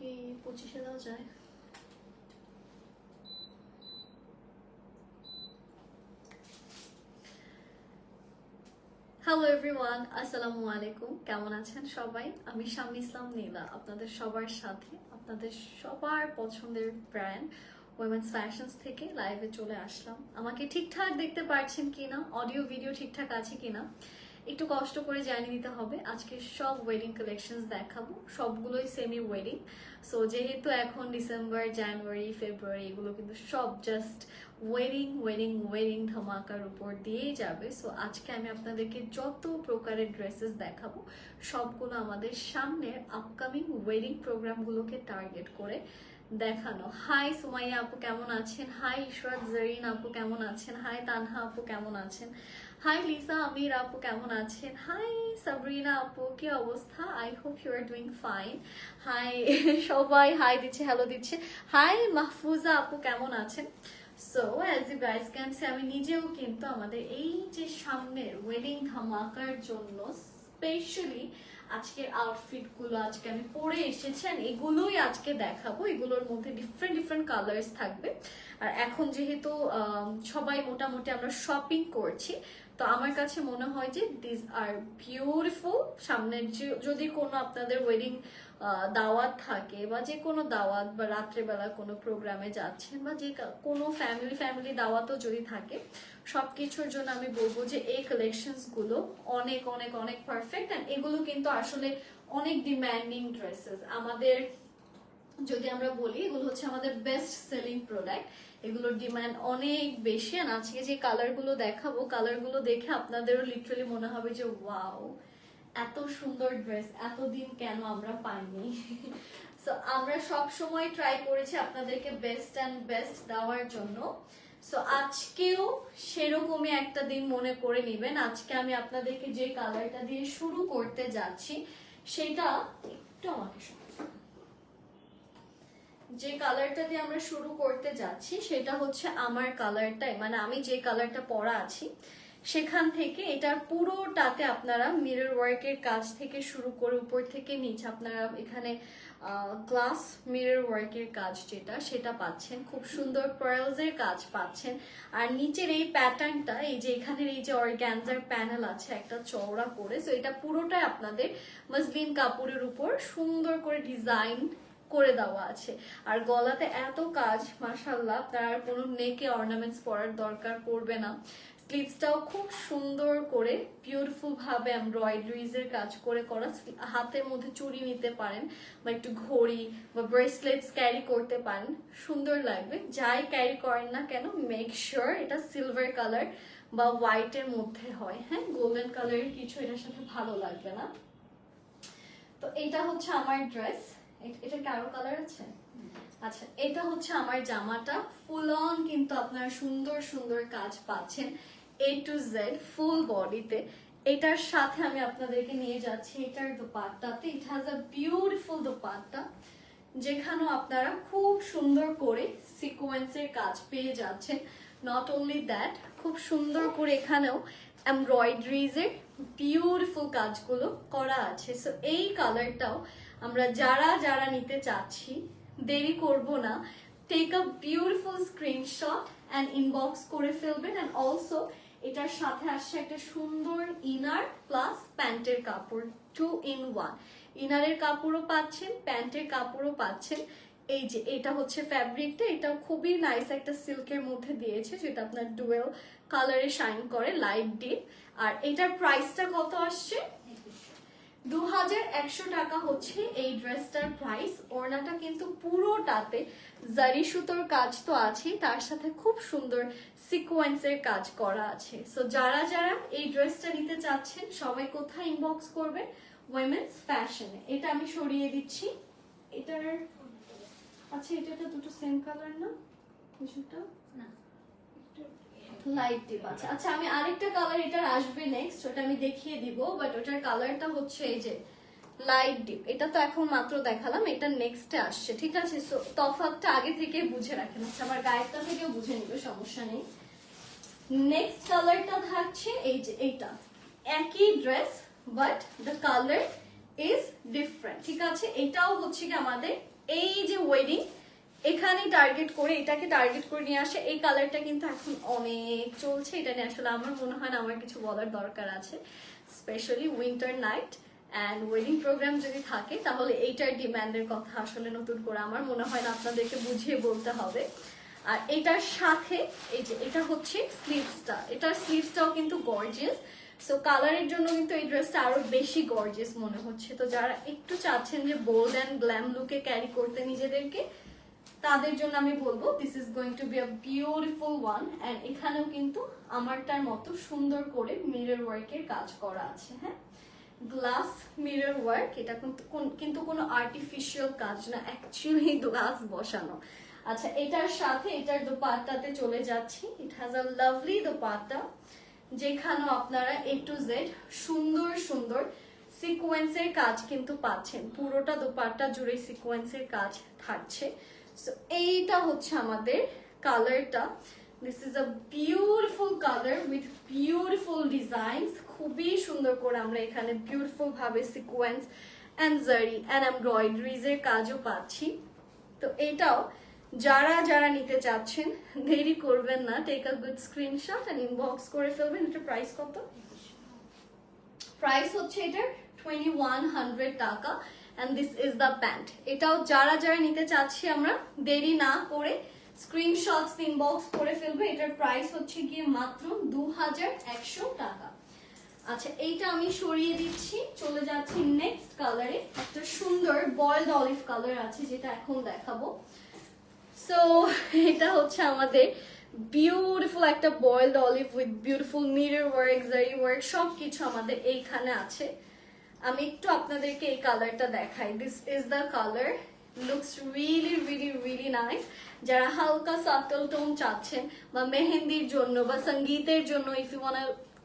কি পঁচিশে দেওয়া যায়? হ্যালো এভরিওয়ান আসসালামু আলাইকুম কেমন আছেন সবাই? আমি শামি ইসলাম নীলা, আপনাদের সবার সাথে, আপনাদের সবার পছন্দের ব্র্যান্ড উইমেন্স ফ্যাশনস থেকে লাইভে চলে আসলাম। আমাকে ঠিকঠাক দেখতে পারছেন কিনা? অডিও ভিডিও ঠিকঠাক আছে কিনা? একটু কষ্ট করে জানিয়ে দিতে হবে, আজকে সব ওয়েডিং কালেকশনস দেখাবো, সবগুলোই সেমি ওয়েডিং সো যেহেতু এখন ডিসেম্বর জানুয়ারি ফেব্রুয়ারি এগুলো কিন্তু সব জাস্ট ওয়েডিং ওয়েডিং ওয়েডিং ধামাকার উপর দিয়েই যাবে। সো আজকে আমি আপনাদেরকে যত প্রকারের ড্রেসেস দেখাবো, সবগুলো আমাদের সামনের আপকামিং ওয়েডিং প্রোগ্রামগুলোকে টার্গেট করে দেখানো। হাই সুমাইয়া আপু কেমন আছেন? হাই ইশরাত, জরিন আপু কেমন আছেন? হাই তানহা আপু কেমন আছেন? হাই লিসা আমির আপু কেমন আছেন? হাই সাবরিনা আপু কি অবস্থা? I hope you are doing fine hi সবাই হাই দিচ্ছে হ্যালো দিচ্ছে। হাই মাহফুজা আপু কেমন আছেন? So as you guys can say আমি নিজেও কিন্তু আমাদের এই যে সামনের ওয়েডিং ধামাকার জন্য স্পেশালি আজকের আউটফিটগুলো আজকে আমি পরে এসেছি আর এগুলোই আজকে দেখাবো। এগুলোর মধ্যে ডিফারেন্ট ডিফারেন্ট কালার্স থাকবে। আর এখন যেহেতু সবাই মোটামুটি আমরা শপিং করছি তো আমার কাছে মনে হয় যে দিস আর বিউটিফুল সামনের যে- যদি কোনো আপনাদের ওয়েডিং দাওয়াত থাকে বা যে কোনো দাওয়াত বা রাত্রেবেলা কোনো প্রোগ্রামে যাচ্ছেন বা যে কোনো ফ্যামিলি ফ্যামিলি দাওয়াতও যদি থাকে সব কিছুর জন্য আমি বলব যে এই কালেকশনসগুলো অনেক অনেক অনেক পারফেক্ট অ্যান্ড এগুলো কিন্তু আসলে অনেক ডিম্যান্ডিং ড্রেসেস আমাদের, যদি আমরা বলি, এগুলো হচ্ছে আমাদের বেস্ট সেলিং প্রোডাক্ট এগুলোর ডিমান্ড অনেক বেশি আর আজকে যে কালারগুলো দেখাবো কালারগুলো দেখে আপনাদেরও লিটারালি মনে হবে যে ওয়াও এত সুন্দর ড্রেস এতদিন কেন আমরা পাইনি? সো আমরা সব সময় ট্রাই করেছি আপনাদেরকে বেস্ট অ্যান্ড বেস্ট দেওয়ার জন্য। সো আজকেও সেরকমই একটা দিন মনে করে নেবেন। আজকে আমি আপনাদেরকে যে কালারটা দিয়ে শুরু করতে যাচ্ছি, সেটা একটু আমাকে। যে কালারটা দিয়ে আমরা শুরু করতে যাচ্ছি সেটা হচ্ছে আমার কালারটাই মানে আমি যে কালারটা পরা আছি, সেখান থেকে এটার পুরোটাতে আপনারা মিরর ওয়ার্কের কাজ থেকে শুরু করে উপর থেকে নিচে আপনারা এখানে গ্লাস মিরর ওয়ার্কের কাজ যেটা, সেটা পাচ্ছেন। খুব সুন্দর পার্লসের কাজ পাচ্ছেন। আর নিচের এই প্যাটার্নটা এই যে এখানের এই যে অর্গ্যানজার প্যানেল আছে, একটা চওড়া করে সো এটা পুরোটাই আপনাদের মসলিন কাপড়ের উপর সুন্দর করে ডিজাইন করে দেওয়া আছে। আর গলাতে এত কাজ মাসাল্লাহ আপনার আর কোনো নেকে অর্নামেন্টস পরার দরকার পড়বে না। স্লিভসটাও খুব সুন্দর করে বিউটিফুল ভাবে এমব্রয়ডারিজ এর কাজ করে করা। হাতের মধ্যে চুড়ি নিতে পারেন, বা একটু ঘড়ি, বা ব্রেসলেটস ক্যারি করতে পারেন। সুন্দর লাগবে। যাই ক্যারি করেন না কেন মেক শিওর এটা সিলভার কালার বা হোয়াইটের মধ্যে হয়। হ্যাঁ গোল্ডেন কালারের কিছু এটার সাথে ভালো লাগবে না। তো এটা হচ্ছে আমার ড্রেস এটা কারও কালার আছে? আচ্ছা এটা হচ্ছে আমার জামাটা। ফুল অন কিন্তু আপনারা সুন্দর সুন্দর কাজ পাচ্ছেন এ টু জেড ফুল বডিতে এটার সাথে আমি আপনাদেরকে নিয়ে যাচ্ছি। এটার দোপাট্টাতে। It has a beautiful dupatta, যেখানেও আপনারা খুব সুন্দর করে সিকোয়েন্সের কাজ পেয়ে যাচ্ছেন। নট অনলি দ্যাট খুব সুন্দর করে এখানেও এমব্রয়ডারিজের বিউটিফুল কাজগুলো করা আছে। সো এই কালারটাও আমরা যারা যারা নিতে চাচ্ছি, দেরি করব না। Take a beautiful screenshot and inbox করে ফেলবেন অ্যান্ড অলসো এটার সাথে আসছে একটা সুন্দর ইনার প্লাস প্যান্টের কাপড় টু ইন ওয়ান ইনারের কাপড়ও পাচ্ছেন, প্যান্টের কাপড়ও পাচ্ছেন। এই যে, এটা হচ্ছে ফ্যাব্রিকটা এটা খুবই নাইস একটা সিল্কের মধ্যে দিয়েছে, যেটা আপনার ডুয়েল কালারে শাইন করে লাইট ডিপ আর এটার প্রাইসটা কত আসছে? দু হাজার একশো টাকা হচ্ছে এই ড্রেসটার প্রাইস। ওড়নাটা কিন্তু পুরোটাতে জারি সুতোর কাজ তো আছেই তার সাথে খুব সুন্দর সিকোয়েন্সের কাজ করা আছে। সো যারা যারা এই ড্রেসটা নিতে চাচ্ছেন সবাই কোথায় ইনবক্স করবে? উইমেন্স ফ্যাশনে এটা আমি সরিয়ে দিচ্ছি। এটার আচ্ছা এটা তো দুটো সেম কালার না? কিছুটা? না। লাইট ডিপ আছে আচ্ছা আমি আরেকটা কালার এটার আসবে নেক্সট ওটা আমি দেখিয়ে দিব বাট ওটার কালারটা হচ্ছে এই যে লাইট ডিপ এটা তো এখন মাত্র দেখালাম, এটা নেক্সটে আসছে, ঠিক আছে? সো তফাৎটা আগে থেকে বুঝে রাখেন। আচ্ছা আমার গায়েরটা থেকেও বুঝে নিবে, সমস্যা নেই। নেক্সট কালারটা থাকছে এই যে এইটা। একই dress but the colour is different ঠিক আছে? এটাও হচ্ছে কি আমাদের এই যে ওয়েডিং এখানে টার্গেট করে, এটাকে টার্গেট করে নিয়ে আসে। এই কালারটা কিন্তু এখন অনেক চলছে। এটা নিয়ে আসলে আমার মনে হয় না আমার কিছু বলার দরকার আছে। Specially winter night and wedding programme যদি থাকে, তাহলে এইটার ডিমান্ডের কথা আসলে নতুন করে আমার মনে হয় না আপনাদেরকে বুঝিয়ে বলতে হবে। আর এটার সাথে, এই যে এটা হচ্ছে স্লিভসটা এটার স্লিভসটাও কিন্তু গর্জিয়াস সো কালারের জন্য কিন্তু এই ড্রেসটা আরও বেশি গর্জিয়াস মনে হচ্ছে। তো যারা একটু চাচ্ছেন যে বোল্ড অ্যান্ড গ্ল্যাম লুকে ক্যারি করতে নিজেদেরকে তাদের জন্য আমি বলব this is going to be a beautiful one and এখানেও কিন্তু আমারটার মতো সুন্দর করে মিরর ওয়ার্কের কাজ করা আছে হ্যাঁ? গ্লাস মিরর ওয়ার্ক এটা কিন্তু কোন- আর্টিফিশিয়াল কাজ না অ্যাকচুয়ালি গ্লাস বসানো। আচ্ছা এটার সাথে এটার দোপাট্টাতে চলে যাচ্ছি। It has a lovely dupatta, যেখানেও আপনারা এ টু জেড সুন্দর সুন্দর সিকোয়েন্সের কাজ কিন্তু পাচ্ছেন। পুরোটা দোপাট্টা জুড়ে সিকোয়েন্সের কাজ থাকছে। সো এইটা হচ্ছে আমাদের কালারটা। This is a beautiful colour with beautiful designs খুবই সুন্দর করে আমরা এখানে বিউটিফুল ভাবে sequence and zari and embroideries এর কাজও পাচ্ছি। তো এটাও যারা যারা নিতে চাচ্ছেন দেরি করবেন না। Take a good screenshot and inbox করে ফেলবেন। এটা প্রাইস কত? প্রাইস হচ্ছে এটার টোয়েন্টি ওয়ান হান্ড্রেড টাকা। And this is the pant এটাও যারা যারা নিতে চাচ্ছি আমরা, দেরি না করে স্ক্রিনশটস ইনবক্স করে ফেলবে। এটার প্রাইস হচ্ছে গিয়ে মাত্র দু হাজার একশো টাকা। আচ্ছা এইটা আমি সরিয়ে দিচ্ছি। চলে যাচ্ছি নেক্সট কালারে একটা সুন্দর বয়েলড অলিভ কালার আছে, যেটা এখন দেখাবো। সো এটা হচ্ছে আমাদের বিউটিফুল একটা boiled olive with beautiful mirror work zari work সব কিছু আমাদের এইখানে আছে। আমি একটু আপনাদেরকে এই কালারটা দেখাই। This is the colour looks really really really nice যারা হালকা সাটল টোন চাচ্ছেন বা মেহেন্দির জন্য বা সঙ্গীতের জন্য if you want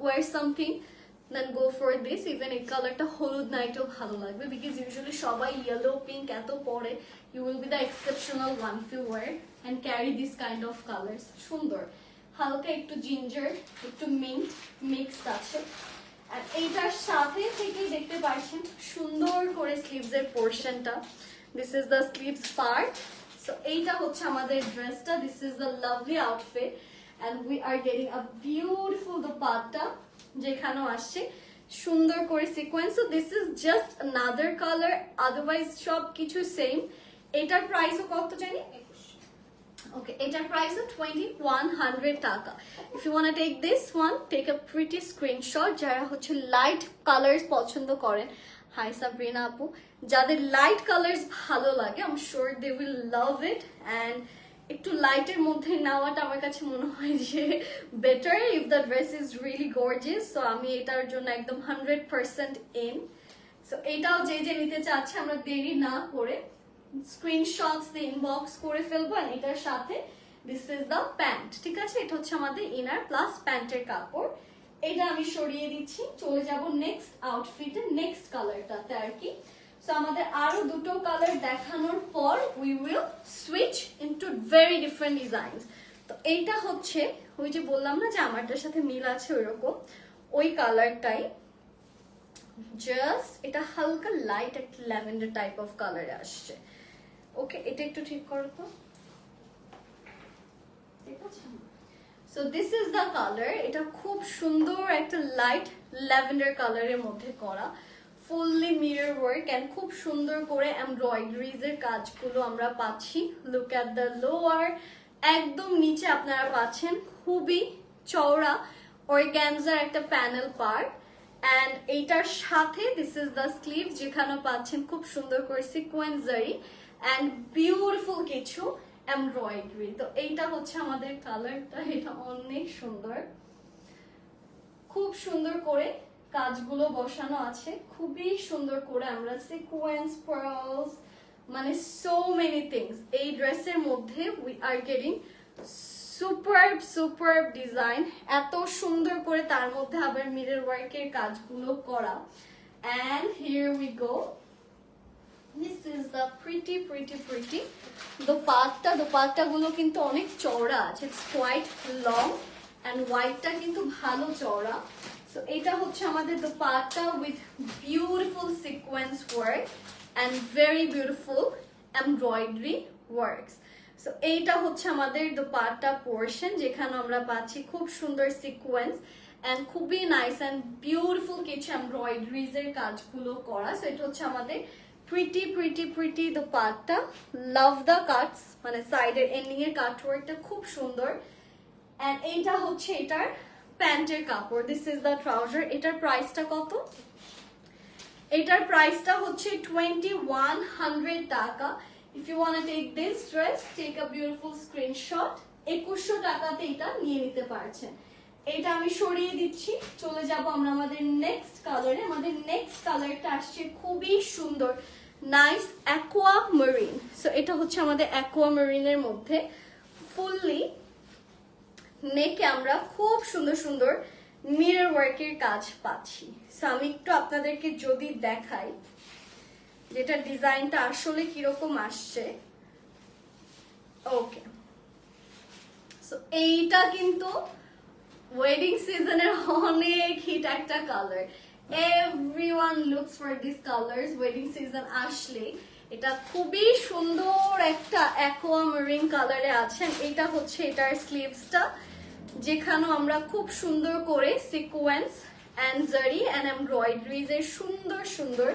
wear something then go for this even এই কালারটা হলুদ নাইটেও ভালো লাগবে বিকজ ইউজুয়ালি সবাই ইয়েলো পিঙ্ক এত পরে you will be the exceptional one few wear and carry this kind of colours সুন্দর। হালকা একটু জিঞ্জার একটু মিন্ট মিক্সড আছে। আর এইটার সাথে থেকে দেখতে পাচ্ছেন সুন্দর করে স্লিভস এর পোর্শনটা this is the sleeves part so এইটা হচ্ছে আমাদের ড্রেসটা this is the lovely outfit and we are getting a beautiful the পার্টটা যেখানেও আসছে। সুন্দর করে sequence so this is just another colour otherwise সব কিছু সেম এটার প্রাইসও কত জানি? ওকে এটার প্রাইস টোয়েন্টি ওয়ান হান্ড্রেড টাকা if you want take this one take a pretty screenshot যারা হচ্ছে লাইট কালার্স পছন্দ করেন হাই সাবরিনা আপু। যাদের লাইট কালার্স ভালো লাগে I'm sure they will love it and একটু লাইটের মধ্যে নেওয়াটা আমার কাছে মনে হয় যে better if the dress is really gorgeous so আমি এটার জন্য একদম হান্ড্রেড পার্সেন্ট ইন সো এটাও যে যে নিতে চাচ্ছে, আমরা দেরি না করে স্ক্রিনশটস দিয়ে ইনবক্স করে ফেলব আর এটার সাথে দিস ইজ দ্য প্যান্ট ঠিক আছে? এটা হচ্ছে আমাদের ইনার প্লাস প্যান্টের কাপড়। এটা আমি সরিয়ে দিচ্ছি, চলে যাব নেক্সট আউটফিটের নেক্সট কালারটাতে আর কি। সো আমাদের আরও দুটো কালার দেখানোর পর we will switch into very different designs তো এইটা হচ্ছে, ওই যে বললাম না যে আমারটার সাথে মিল আছে ওইরকম, ওই কালারটাই জাস্ট এটা হালকা লাইট একটা ল্যাভেন্ডার টাইপ অফ কালারে আসছে। ওকে এটা একটু ঠিক করো তো। So this is the colour এটা খুব সুন্দর একটা লাইট ল্যাভেন্ডার কালারের মধ্যে করা। ফুললি মিরর ওয়ার্ক অ্যান্ড খুব সুন্দর করে এমব্রয়ডারিজ এর কাজগুলো আমরা পাচ্ছি। লুক অ্যাট দ্য লোয়ার একদম নিচে আপনারা পাচ্ছেন খুবই চওড়া অর্গ্যানজার একটা প্যানেল পার্ট অ্যান্ড এইটার সাথে দিস ইজ দ্য স্লিভ যেখানে পাচ্ছেন খুব সুন্দর করে সিকোয়েন্স জারি অ্যান্ড বিউটিফুল কিছু এমব্রয়ডারি তো এইটা হচ্ছে আমাদের কালারটা এটা অনেক সুন্দর। খুব সুন্দর করে কাজগুলো বসানো আছে। খুবই সুন্দর করে আমরা সিকোয়েন্স পার্লস মানে সো মেনি থিংস এই ড্রেসের মধ্যে we are getting super super design এত সুন্দর করে তার মধ্যে আবার মিরর ওয়ার্কের কাজগুলো করা। And here we go this is the pretty pretty pretty dupatta. Dupatta গুলো কিন্তু অনেক চওড়া আছে। ইটস কোয়াইট লং অ্যান্ড হোয়াইটটা কিন্তু ভালো চওড়া। সো এটা হচ্ছে আমাদের dupatta with beautiful sequence work and very beautiful embroidery works so এইটা হচ্ছে আমাদের দোপাট্টা পোর্শন যেখানে আমরা পাচ্ছি খুব সুন্দর সিকোয়েন্স অ্যান্ড খুবই নাইস অ্যান্ড বিউটিফুল কিছু এমব্রয়ডারিজ কাজগুলো করা। সো এটা হচ্ছে আমাদের pretty pretty pretty dupatta love the cuts মানে সাইডের এন্ডিং এর কাট ওয়ার্কটা খুব সুন্দর। অ্যান্ড এইটা হচ্ছে এটার প্যান্টের কাপড়। দিস ইজ দ্য ট্রাউজার এটার প্রাইসটা কত? এটার প্রাইসটা হচ্ছে টোয়েন্টি ওয়ান হান্ড্রেড টাকা। If you want take this dress take a beautiful screenshot একুশশো টাকাতে এটা নিয়ে নিতে পারছেন। এটা আমি সরিয়ে দিচ্ছি। চলে যাব আমরা আমাদের নেক্সট কালারে আমাদের নেক্সট কালারটা আসছে খুবই সুন্দর। নাইস অ্যাকোয়া মেরিন সো এটা হচ্ছে আমাদের অ্যাকোয়া মেরিনের মধ্যে। ফুললি নেকে আমরা খুব সুন্দর সুন্দর মিরর ওয়ার্কের কাজ পাচ্ছি। সো আমি একটু আপনাদেরকে যদি দেখাই, যেটা ডিজাইনটা আসলে কীরকম আসছে। ওকে সো এইটা কিন্তু ওয়েডিং সিজনের অনেক হিট একটা colour everyone looks for this colours wedding season আসলে এটা খুবই সুন্দর একটা অ্যাকোয়া মেরিন কালারে আছেন এটা হচ্ছে এটার স্লিভসটা যেখানে আমরা খুব সুন্দর করে sequence and zari and embroideries এর সুন্দর সুন্দর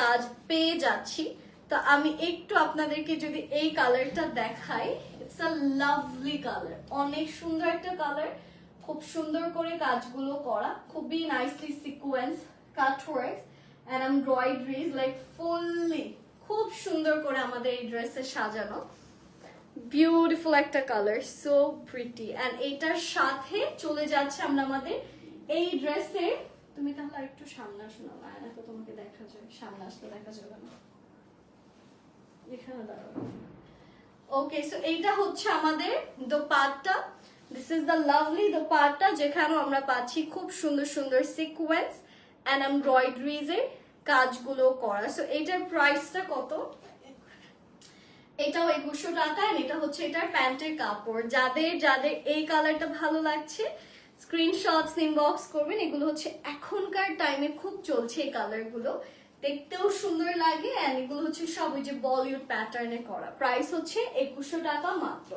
কাজ পেয়ে যাচ্ছি। তো আমি একটু আপনাদেরকে যদি এই কালারটা দেখাই ইটস আ লাভলি কালার অনেক সুন্দর একটা কালার খুব সুন্দর করে কাজগুলো করা, খুবই nicely sequence cut work and embroideries like fully খুব সুন্দর করে আমাদের এই ড্রেসে সাজানো। বিউটিফুল একটা কালার সো প্রিটি অ্যান্ড এইটার সাথে চলে যাচ্ছে আমরা আমাদের এই ড্রেসে তুমি তাহলে একটু সামনে আসো না, আয়না তোমাকে দেখা যায়, সামনে আসলে দেখা যাবে না। এখানে দাঁড়াও। ওকে সো এইটা হচ্ছে আমাদের dupatta. This is the lovely dupatta যেখানে আমরা পাচ্ছি খুব সুন্দর সুন্দর সিকোয়েন্স অ্যান্ড এমব্রয়ডারিজ এর কাজগুলো করা। সো এইটার প্রাইসটা কত? এটাও একুশশো টাকা, and এটা হচ্ছে এটার প্যান্টের কাপড়। যাদের যাদের এই কালারটা ভালো লাগছে স্ক্রিনশটস ইনবক্স করবেন। এগুলো হচ্ছে এখনকার টাইমে খুব চলছে এই কালারগুলো দেখতেও সুন্দর লাগে অ্যান্ড এগুলো হচ্ছে সব ওই যে বলিউড প্যাটার্নে করা। প্রাইস হচ্ছে একুশশো টাকা মাত্র।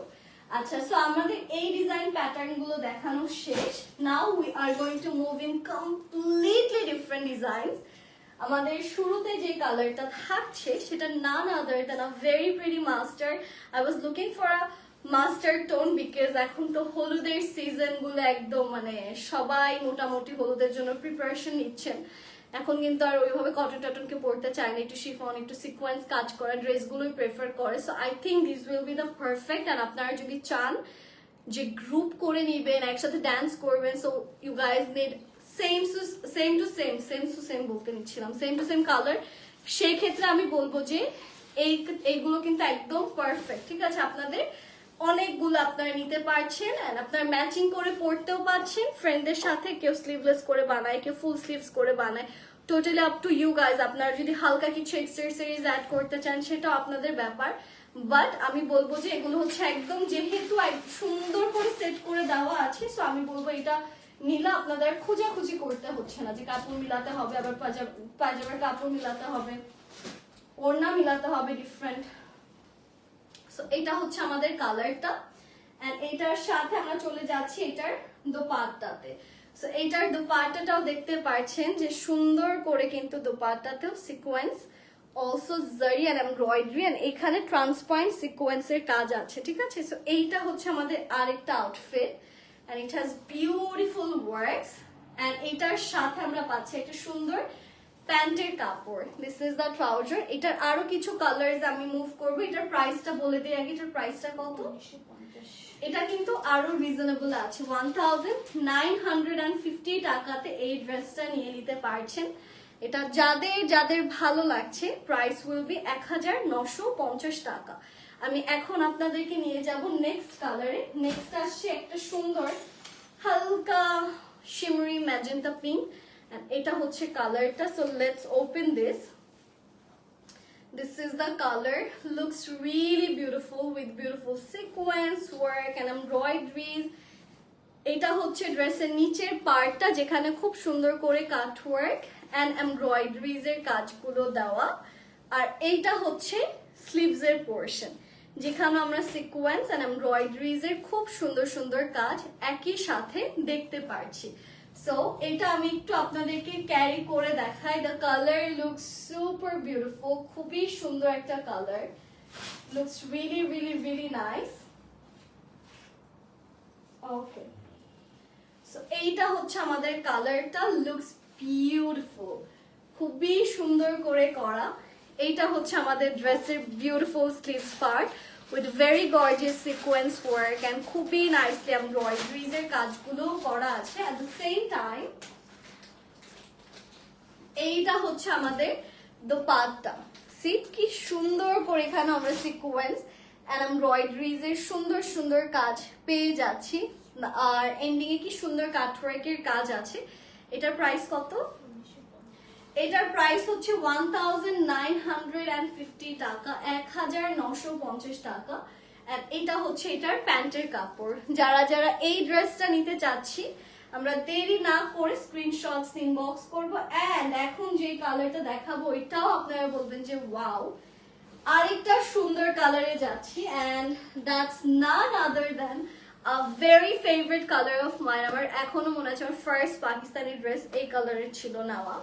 আচ্ছা সো আমাদের এই ডিজাইন প্যাটার্নগুলো দেখানো শেষ। Now we are going to move in completely different designs আমাদের শুরুতে যে কালারটা থাকছে সেটা none other than a very pretty mustard I was looking for a mustard tone because এখন তো হলুদের সিজনগুলো একদম মানে সবাই মোটামুটি হলুদের জন্য প্রিপারেশন নিচ্ছেন। এখন কিন্তু আর ওইভাবে কটন টটনকে পড়তে চায় না, একটু শিফন একটু সিকোয়েন্স কাজ করা, ড্রেসগুলোই প্রেফার করে। So I think this will be the perfect and আপনারা যদি চান যে গ্রুপ করে নিবেন, একসাথে ডান্স করবেন so you guys need same to same to same same to same বলতে নিচ্ছিলাম সেম টু সেম কালার সেই ক্ষেত্রে আমি বলব যে এই, এইগুলো কিন্তু একদম পারফেক্ট ঠিক আছে আপনাদের? অনেকগুলো আপনারা নিতে পারছেন and আপনারা ম্যাচিং করে পড়তেও পারছেন। ফ্রেন্ডদের সাথে কেউ স্লিভলেস করে বানায়, কেউ ফুল স্লিভস করে বানায়। Totally up to you guys আপনারা যদি হালকা কিছু এক্সারসাইজ অ্যাড করতে চান, সেটাও আপনাদের ব্যাপার। বাট আমি বলব যে এগুলো হচ্ছে একদম যেহেতু সুন্দর করে সেট করে দেওয়া আছে সো আমি বলব এটা নিলে আপনাদের খোঁজাখুঁজি করতে হচ্ছে না। যে কাপড় মিলাতে হবে, আবার পাজামার কাপড় মিলাতে হবে, ওড়না মিলাতে হবে ডিফারেন্ট সো এটা হচ্ছে আমাদের কালারটা। এন্ড এটার সাথে আমরা চলে যাচ্ছি এটার দোপাট্টাতে। সো এইটার দোপাট্টাটাও দেখতে পাচ্ছেন যে সুন্দর করে কিন্তু দোপাট্টাতেও sequence also zari and embroidery and এখানে ট্রান্সপারেন্ট সিকোয়েন্সের কাজ আছে, ঠিক আছে? সো এইটা হচ্ছে আমাদের আরেকটা outfit and it has beautiful works and এটার সাথে আমরা পাচ্ছি একটা সুন্দর প্যান্টের কাপড়। দিস ইজ দ্য ট্রাউজার এটার আরও কিছু কালার্স আমি মুভ করব। এটার প্রাইসটা বলে দিই আগে। এটার প্রাইসটা কত? এটা কিন্তু আরও রিজনেবল আছে। One thousand nine hundred and fifty টাকাতে এই ড্রেসটা নিয়ে নিতে পারছেন। এটা যাদের যাদের ভালো লাগছে প্রাইস উইল বি এক হাজার নশো পঞ্চাশ টাকা। আমি এখন আপনাদেরকে নিয়ে যাব নেক্সট কালারে নেক্সট আসছে একটা সুন্দর হালকা শিমরি ম্যাজেন্টা পিঙ্ক এটা হচ্ছে কালারটা so let's open this This is the color. Looks really beautiful with beautiful sequence work and embroideries. এটা হচ্ছে ড্রেসের নিচের পার্টটা, যেখানে খুব সুন্দর করে কাট ওয়ার্ক অ্যান্ড এমব্রয়ডারিজ এর কাজগুলো দেওয়া আর এইটা হচ্ছে স্লিভস এর পোর্শন যেখানে আমরা সিকোয়েন্স অ্যান্ড এমব্রয়ডারিজ এর খুব সুন্দর সুন্দর কাজ একই সাথে দেখতে পারছি সো এটা আমি একটু আপনাদেরকে ক্যারি করে দেখাই। The colour look super beautiful খুবই সুন্দর একটা colour looks really really really nice okay so এইটা হচ্ছে আমাদের কালারটা লুকস বিউটিফুল খুবই সুন্দর করে করা। এইটা হচ্ছে আমাদের ড্রেসের beautiful sleeves part with very gorgeous sequence work and খুবই নাইসলি এমব্রয়ডারিজ এর কাজগুলো করা আছে অ্যাট দ্য সেম টাইম এইটা হচ্ছে আমাদের দোপাট্টা। সি কি সুন্দর করে এখানে আমরা সিকোয়েন্স অ্যান্ড এমব্রয়ডারিজ এর সুন্দর সুন্দর কাজ পেয়ে যাচ্ছি। আর এন্ডিং কি সুন্দর কাটওয়ার্কের কাজ আছে। এটার প্রাইস কত? এটার প্রাইস হচ্ছে one nine hundred and fifty টাকা, এক হাজার নশো পঞ্চাশ টাকা। এটা হচ্ছে এটার প্যান্টের কাপড়। যারা যারা এই ড্রেসটা নিতে চাচ্ছি, আমরা দেরি না করে স্ক্রিনশটস ইনবক্স করব। এন্ড এখন যে কালারটা দেখাবো, এটাও আপনারা বলবেন যে ওয়াও আরেকটা সুন্দর কালারে যাচ্ছি। And that's none other than very favourite colour of mine আমার এখনও মনে আছে, আমার ফার্স্ট পাকিস্তানি ড্রেস এই কালারের ছিল নেওয়া।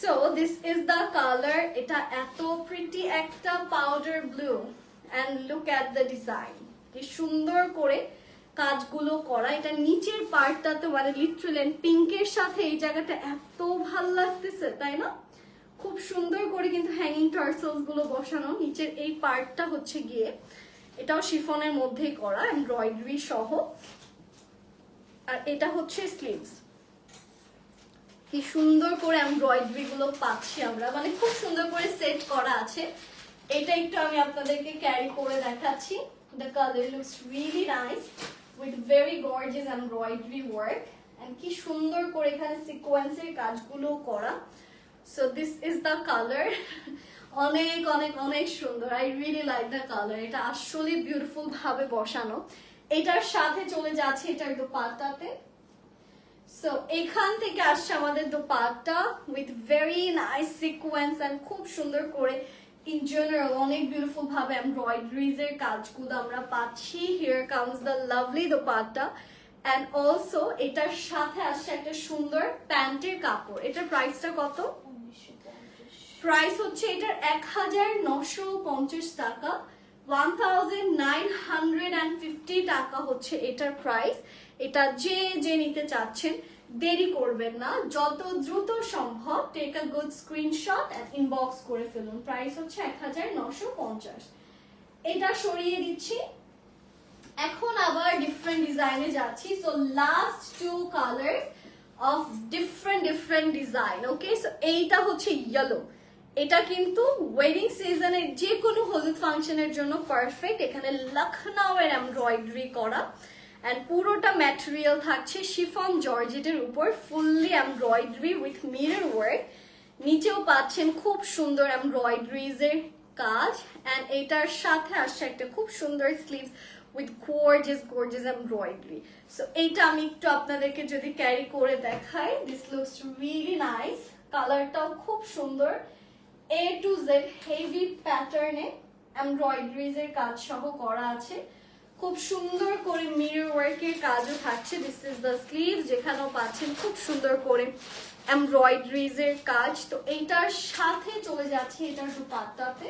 So this is the colour এটা এত প্রিটি একটা powder blue and look at the design কি সুন্দর করে কাজগুলো করা। এটা নিচের পার্টটাতে মানে লিটারেল পিঙ্কের সাথে এই জায়গাটা এত ভালো লাগতেছে, তাই না? খুব সুন্দর করে কিন্তু হ্যাঙ্গিং টার্সেলসগুলো বসানো। নিচের এই পার্টটা হচ্ছে গিয়ে, এটাও শিফনের মধ্যেই করা এমব্রয়ডারি সহ। আর এটা হচ্ছে স্লিভস কি সুন্দর করে এমব্রয়ডারি গুলো পাচ্ছি আমরা। মানে খুব সুন্দর করে সেট করা আছে। এটা একটু আমি আপনাদেরকে ক্যারি করে দেখাচ্ছি। The colour looks really nice with very gorgeous embroidery work and কি সুন্দর করে এখানে সিকোয়েন্সের কাজগুলো করা। So this is the colour অনেক অনেক অনেক সুন্দর। I really like the colour এটা আসলে বিউটিফুল ভাবে বসানো। এটার সাথে চলে যাচ্ছে এটার দোপাট্টাতে সো এখান থেকে আসছে আমাদের dupatta with very nice sequence and খুব সুন্দর করে ইন জেনারেল অনেক বিউটিফুল ভাবে এমব্রয়ডারিজ এর কাজগুলো আমরা পাচ্ছি। Here comes the lovely dupatta and also এটার সাথে আসছে একটা সুন্দর প্যান্টের কাপড়। এটার প্রাইসটা কত? প্রাইস হচ্ছে এটার এক হাজার নশো পঞ্চাশ টাকা। One thousand nine hundred and fifty টাকা হচ্ছে এটার প্রাইস এটা যে যে নিতে চাচ্ছেন, দেরি করবেন না। যত দ্রুত সম্ভব take a good screenshot inbox করে ফেলুন। প্রাইস হচ্ছে এক হাজার নশো পঞ্চাশ। এটা সরিয়ে দিচ্ছি। এখন আবার ডিফারেন্ট ডিজাইনে যাচ্ছি। So last two colour of different different design okay so এইটা হচ্ছে ইয়েলো এটা কিন্তু ওয়েডিং সিজনে যে কোনো হলুদ ফাংশনের জন্য পারফেক্ট এখানে লখনউ এর এমব্রয়ডারি করা। অ্যান্ড পুরোটা ম্যাটেরিয়াল থাকছে শিফন জর্জেটের উপর fully embroidery with mirror work নিচেও পাচ্ছেন খুব সুন্দর এমব্রয়ডারিজ এর কাজ অ্যান্ড এটার সাথে আসছে একটা খুব সুন্দর sleeves with gorgeous gorgeous embroidery so এইটা আমি একটু আপনাদেরকে যদি ক্যারি করে দেখাই দিস লুকস রিয়েলি নাইস কালারটাও খুব সুন্দর। এ টু জেড হেভি প্যাটার্নে এমব্রয়ডারিজ এর কাজ সহ করা আছে। খুব সুন্দর করে মিরর ওয়ার্কের কাজও থাকছে দিস ইজ দ্য স্লিভ যেখানেও পাচ্ছেন খুব সুন্দর করে এমব্রয়ডারিজ এর কাজ তো এইটার সাথে চলে যাচ্ছে এটার দুপাট্টাতে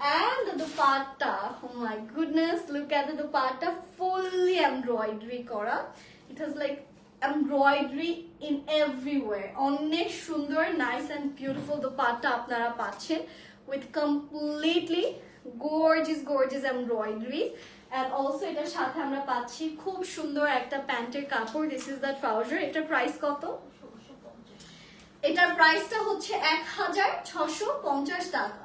And the dupatta, oh my goodness, look at the dupatta, fully embroidery করা. It has like embroidery in everywhere. অনেক সুন্দর, nice and beautiful dupatta আপনারা পাচ্ছেন with completely gorgeous, gorgeous embroideries. And also এটার সাথে আমরা পাচ্ছি খুব সুন্দর একটা প্যান্টের কাপড়। দিস ইজ দ্য ট্রাউজার এটার প্রাইস কত? এটার প্রাইসটা হচ্ছে এক হাজার ছশো পঞ্চাশ টাকা।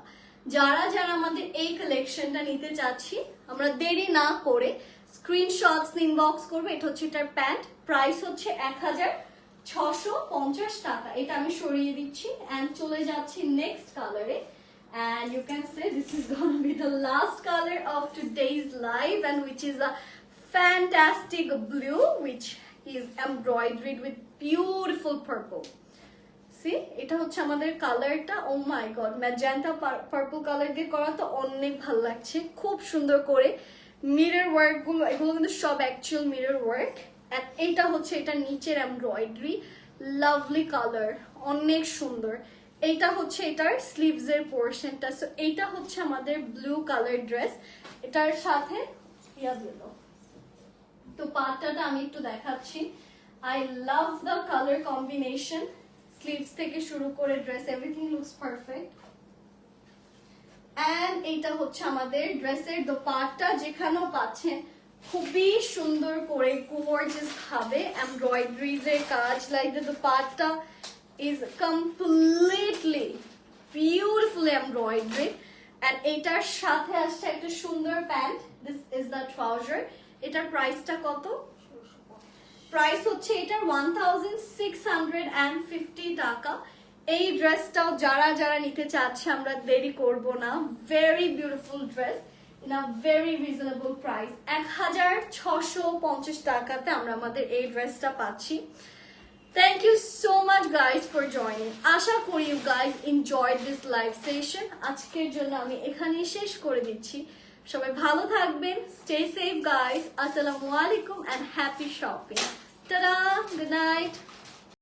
যারা যারা আমাদের এই কালেকশনটা নিতে চাচ্ছি, আমরা দেরি না করে স্ক্রিনশটস ইনবক্স করব। এটা হচ্ছে এটার প্যান্ট প্রাইস হচ্ছে এক হাজার ছশো পঞ্চাশ টাকা। এটা আমি সরিয়ে দিচ্ছি। অ্যান্ড চলে যাচ্ছি নেক্সট কালারে and you can say this is going be the last color of today's live, and which is a fantastic blue, which is embroidered with beautiful purple. দেখছি এটা হচ্ছে আমাদের কালারটা ও my god magenta purple colour দিয়ে করা তো অনেক ভালো লাগছে। খুব সুন্দর করে মিরর ওয়ার্কগুলো, এগুলো কিন্তু সব অ্যাকচুয়াল মিরর ওয়ার্ক এটা হচ্ছে, এটা নিচের এমব্রয়ডারি লাভলি কালার অনেক সুন্দর। এইটা হচ্ছে এটার স্লিভস এর পোর্শনটা সো এইটা হচ্ছে আমাদের ব্লু কালার ড্রেস এটার সাথে ইয়া দিল তো পাটটাটা আমি একটু দেখাচ্ছি। I love the colour combination sleeves থেকে শুরু করে dress everything looks perfect and এইটা হচ্ছে আমাদের ড্রেসের দোপাট্টা। যেখানেও পাচ্ছেন, খুবই সুন্দর করে গোর্জিয়াস ভাবে এমব্রয়ডারিজ এর কাজ like the dupatta. Is completely beautiful embroidery and এটার সাথে আসছে একটা সুন্দর pant. This is the trouser এটার প্রাইসটা কত? প্রাইস হচ্ছে এটার ওয়ান টাকা। এই ড্রেসটাও যারা যারা নিতে চাচ্ছে, আমরা দেরি করব না। Very beautiful dress in a very reasonable price এক হাজার ছশো পঞ্চাশ টাকাতে আমরা আমাদের এই ড্রেসটা পাচ্ছি। Thank you so much guys for joining আশা করি you guys enjoy this live session আজকের জন্য আমি এখানেই শেষ করে দিচ্ছি। সবাই ভালো থাকবেন। স্টে সেফ গাইজ আসসালামু আলাইকুম and happy shopping tata good night